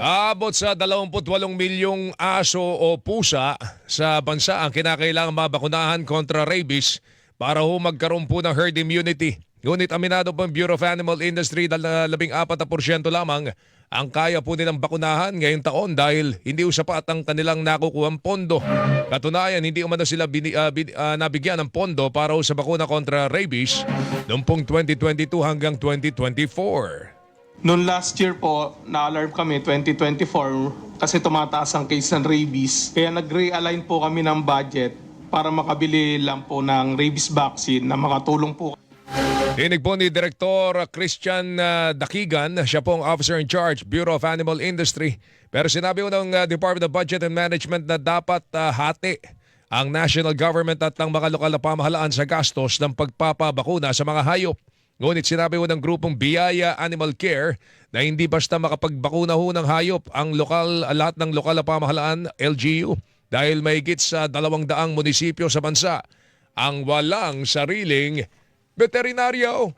Abot sa 28 milyong aso o pusa sa bansa ang kinakailangan mabakunahan kontra rabies para ho magkaroon po ng herd immunity. Ngunit aminado po ang Bureau of Animal Industry na 14% lamang ang kaya po nilang bakunahan ngayong taon dahil hindi ho sapat ang kanilang nakukuhang pondo. Katunayan, hindi umano sila bini, ah, bin- ah, nabigyan ng pondo para sa bakuna kontra rabies noong pong 2022 hanggang 2024. Noong last year po, na-alarm kami 2024 kasi tumataas ang case ng rabies. Kaya nag-realign po kami ng budget para makabili lang po ng rabies vaccine na makatulong po Dinig po ni Direktor Christian uh, Dakigan, siya pong Officer in Charge, Bureau of Animal Industry. Pero sinabi po ng uh, Department of Budget and Management na dapat uh, hati ang national government at ng mga lokal na pamahalaan sa gastos ng pagpapabakuna sa mga hayop. Ngunit sinabi ho ng grupong Biyaya Animal Care na hindi basta makapagbakuna ho ng hayop ang lokal, lahat ng lokal na pamahalaan, LGU, dahil may sa dalawang daang munisipyo sa bansa ang walang sariling veterinaryo.